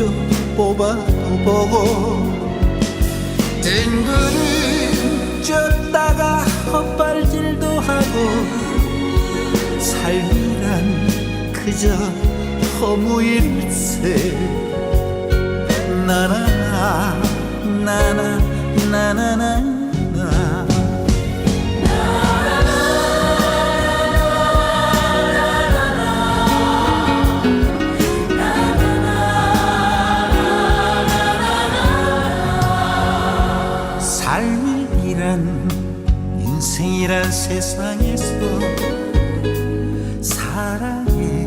좀 뽑아보고 뜬구름 쪘다가 헛발질도 하고 삶이란 그저 허무일세 나나나 나나 나나나 나 인생이란 세상에서 사랑에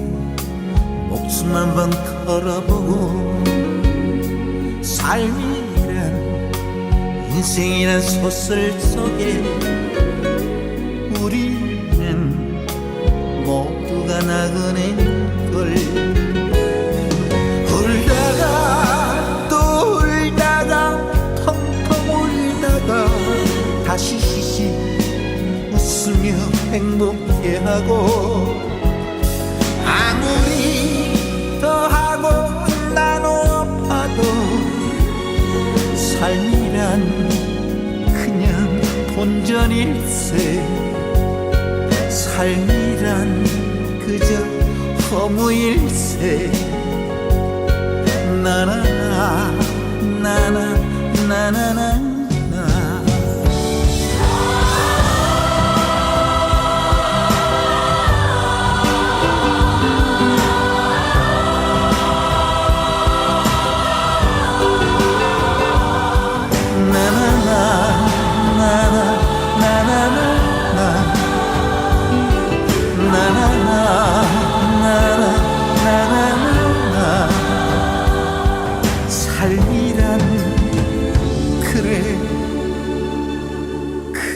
목숨 한 번 걸어보고 삶이란 인생이란 소설 속에 우리는 모두가 나그네 행복해 하고 아무리 더 하고 나눠봐도 삶이란 그냥 본전일세. 삶이란 그저 허무일세. 나나나 나나 나나나 나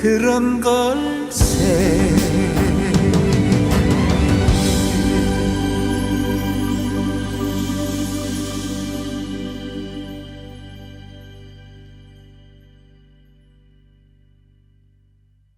그런 걸세.